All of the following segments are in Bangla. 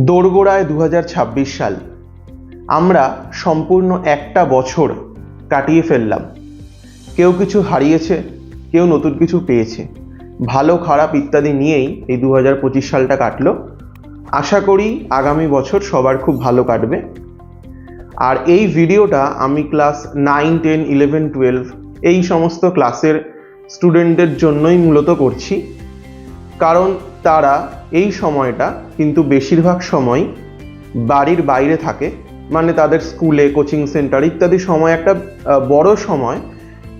দোরগোড়ায় দু হাজার ছাব্বিশ সাল। আমরা সম্পূর্ণ একটা বছর কাটিয়ে ফেললাম। কেউ কিছু হারিয়েছে, কেউ নতুন কিছু পেয়েছে। ভালো, খারাপ ইত্যাদি নিয়েই এই দু হাজার পঁচিশ সালটা কাটলো। আশা করি আগামী বছর সবার খুব ভালো কাটবে। আর এই ভিডিওটা আমি class nine, ten, eleven, twelve এই সমস্ত ক্লাসের স্টুডেন্টদের জন্যই মূলত করছি। কারণ তারা এই সময়টা কিন্তু বেশিরভাগ সময় বাড়ির বাইরে থাকে মানে তাদের স্কুলে, কোচিং সেন্টার ইত্যাদি সময় একটা বড় সময়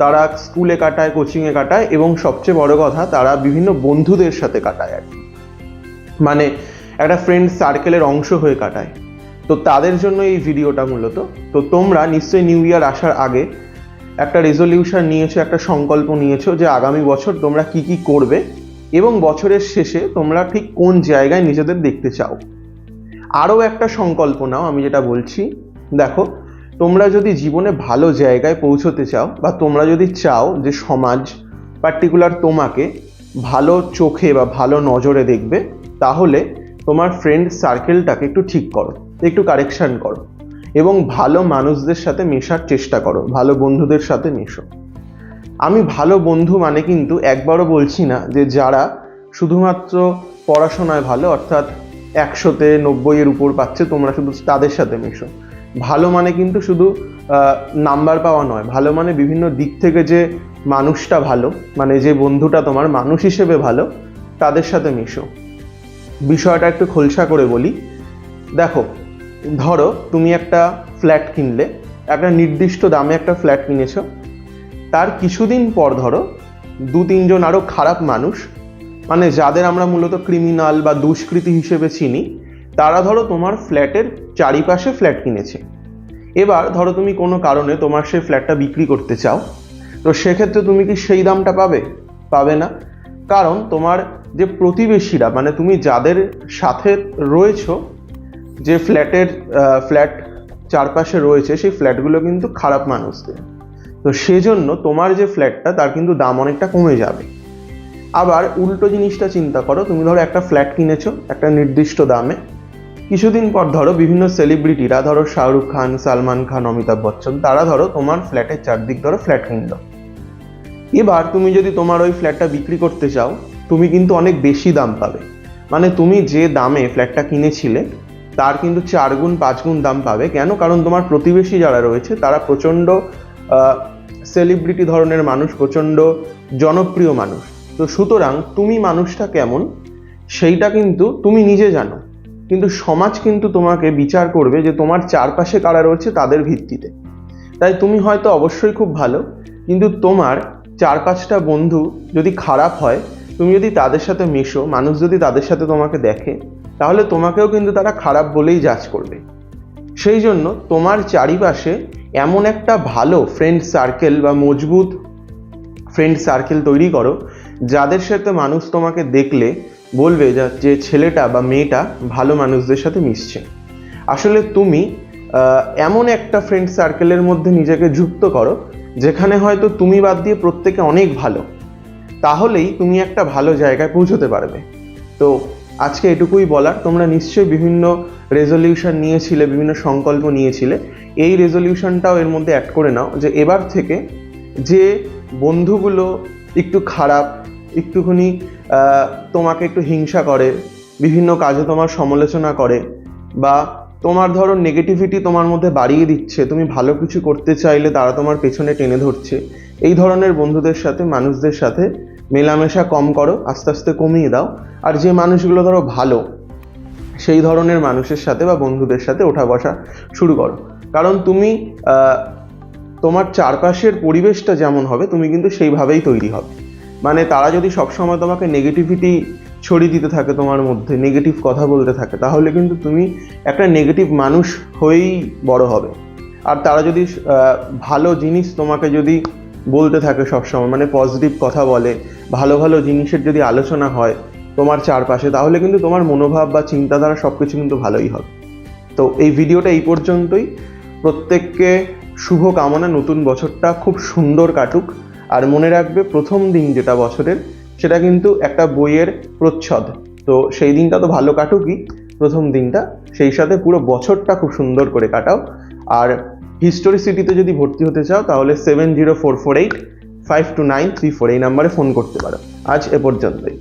তারা স্কুলে কাটায়, কোচিংয়ে কাটায় এবং সবচেয়ে বড় কথা তারা বিভিন্ন বন্ধুদের সাথে কাটায় আর মানে একটা ফ্রেন্ড সার্কেলের অংশ হয়ে কাটায়। তো তাদের জন্য এই ভিডিওটা মূলত। তো তোমরা নিশ্চয়ই নিউ ইয়ার আসার আগে একটা রেজলিউশন নিয়েছো, একটা সংকল্প নিয়েছো যে আগামী বছর তোমরা কি কি করবে। এবং বছরের শেষে তোমরা ঠিক কোন জায়গায় নিজেদের দেখতে চাও? আরও একটা সংকল্প নাও, আমি যেটা বলছি। দেখো, তোমরা যদি জীবনে ভালো জায়গায় পৌঁছতে চাও বা তোমরা যদি চাও যে সমাজ পার্টিকুলার তোমাকে ভালো চোখে বা ভালো নজরে দেখবে, তাহলে তোমার ফ্রেন্ড সার্কেলটাকে একটু ঠিক করো, একটু কারেকশন করো এবং ভালো মানুষদের সাথে মেশার চেষ্টা করো, ভালো বন্ধুদের সাথে মেশো। আমি ভালো বন্ধু মানে কিন্তু একবারও বলছি না যে যারা শুধুমাত্র পড়াশোনায় ভালো, অর্থাৎ একশোতে নব্বইয়ের উপর পাচ্ছে, তোমরা শুধু তাদের সাথে মেশো। ভালো মানে কিন্তু শুধু নাম্বার পাওয়া নয়, ভালো মানে বিভিন্ন দিক থেকে যে মানুষটা ভালো মানে যে বন্ধুটা তোমার মানুষ হিসেবে ভালো, তাদের সাথে মিশো। বিষয়টা একটু খোলসা করে বলি। দেখো, ধরো তুমি একটা ফ্ল্যাট কিনলে, একটা নির্দিষ্ট দামে একটা ফ্ল্যাট কিনেছো তার কিছুদিন পর ধরো, দু তিনজন আরও খারাপ মানুষ মানে যাদের আমরা মূলত ক্রিমিনাল বা দুষ্কৃতী হিসেবে চিনি, তারা ধরো তোমার ফ্ল্যাটের চারিপাশে ফ্ল্যাট কিনেছে। এবার ধরো তুমি কোনো কারণে তোমার সেই ফ্ল্যাটটা বিক্রি করতে চাও, তো সেক্ষেত্রে তুমি কি সেই দামটা পাবে? পাবে না। কারণ তোমার যে প্রতিবেশীরা মানে তুমি যাদের সাথে রয়েছো, যে ফ্ল্যাটের ফ্ল্যাট চারপাশে রয়েছে, সেই ফ্ল্যাটগুলো কিন্তু খারাপ মানুষদের। তো সেজন্য তোমার যে ফ্ল্যাটটা তার কিন্তু দাম অনেকটা কমে যাবে। আবার উল্টো জিনিসটা চিন্তা করো, তুমি ধরো একটা ফ্ল্যাট কিনেছো, একটা নির্দিষ্ট দামে। কিছুদিন পর ধরো বিভিন্ন সেলিব্রিটিরা ধরো শাহরুখ খান, সালমান খান, অমিতাভ বচ্চন, তারা ধরো তোমার ফ্ল্যাটের চারদিক ধরো ফ্ল্যাট কিনলো। এবার তুমি যদি তোমার ওই ফ্ল্যাটটা বিক্রি করতে চাও, তুমি কিন্তু অনেক বেশি দাম পাবে। মানে তুমি যে দামে ফ্ল্যাটটা কিনেছিলে, তার কিন্তু চার গুণ, পাঁচ গুণ দাম পাবে। কেন? কারণ তোমার প্রতিবেশী যারা রয়েছে, তারা প্রচণ্ড সেলিব্রিটি ধরনের মানুষ, প্রচণ্ড জনপ্রিয় মানুষ। তো সুতরাং তুমি মানুষটা কেমন? সেইটা কিন্তু তুমি নিজে জানো। কিন্তু সমাজ কিন্তু তোমাকে বিচার করবে যে তোমার চারপাশে কারা রয়েছে তাদের ভিত্তিতে। তাই তুমি হয়তো অবশ্যই খুব ভালো, কিন্তু তোমার চার পাঁচটা বন্ধু যদি খারাপ হয়, তুমি যদি তাদের সাথে মেশো, মানুষ যদি তাদের সাথে তোমাকে দেখে, তাহলে তোমাকেও কিন্তু তারা খারাপ বলেই জাজ করবে। সেই জন্য তোমার চারিপাশে এমন একটা ভালো ফ্রেন্ড সার্কেল বা মজবুত ফ্রেন্ড সার্কেল তৈরি করো, যাদের সাথে মানুষ তোমাকে দেখলে বলবে যা- ছেলেটা বা মেয়েটা ভালো মানুষদের সাথে মিশছে। আসলে তুমি এমন একটা ফ্রেন্ড সার্কেলের মধ্যে নিজেকে যুক্ত করো, যেখানে হয়তো তুমি বাদ দিয়ে প্রত্যেকে অনেক ভালো। তাহলেই তুমি একটা ভালো জায়গায় পৌঁছতে পারবে। তো আজকে এটুকুই বলার, তোমরা নিশ্চয়ই বিভিন্ন রেজলিউশন নিয়েছিলে, বিভিন্ন সংকল্প নিয়েছিলে। এই রেজলিউশনটাও এর মধ্যে অ্যাড করে নাও যে এবার থেকে যে বন্ধুগুলো একটু খারাপ, একটুখানি তোমাকে একটু হিংসা করে, বিভিন্ন কাজে তোমার সমালোচনা করে বা তোমার ধরো নেগেটিভিটি তোমার মধ্যে বাড়িয়ে দিচ্ছে, তুমি ভালো কিছু করতে চাইলে তারা তোমার পেছনে টেনে ধরছে, এই ধরনের বন্ধুদের সাথে, মানুষদের সাথে মেলামেশা কম করো, আস্তে আস্তে কমিয়ে দাও আর যে মানুষগুলো ধরো ভালো, সেই ধরনের মানুষের সাথে বা বন্ধুদের সাথে ওঠা বসা শুরু করো। কারণ তুমি তোমার চারপাশের পরিবেশটা যেমন হবে, তুমি কিন্তু সেইভাবেই তৈরি হবে। মানে তারা যদি সবসময় তোমাকে নেগেটিভিটি ছড়িয়ে দিতে থাকে তোমার মধ্যে নেগেটিভ কথা বলতে থাকে, তাহলে কিন্তু তুমি একটা নেগেটিভ মানুষ হয়েই বড় হবে। আর তারা যদি ভালো জিনিস তোমাকে যদি বলতে থাকে সবসময় মানে পজিটিভ কথা বলে, ভালো ভালো জিনিসের যদি আলোচনা হয় তোমার চারপাশে, তাহলে কিন্তু তোমার মনোভাব বা চিন্তাধারা সব কিছু কিন্তু ভালোই হবে। তো এই ভিডিওটা এই পর্যন্তই। প্রত্যেককে শুভ কামনা, নতুন বছরটা খুব সুন্দর কাটুক। আর মনে রাখবে, প্রথম দিন যেটা বছরের, সেটা কিন্তু একটা বইয়ের প্রচ্ছদ। তো সেই দিনটা তো ভালো কাটুকই, প্রথম দিনটা। সেই সাথে পুরো বছরটা খুব সুন্দর করে কাটাও। আর হিস্টোরি সিটিতে যদি ভর্তি হতে চাও, তাহলে seven zero four four eight five two nine three four এই নাম্বারে ফোন করতে পারো। আজ এ পর্যন্তই।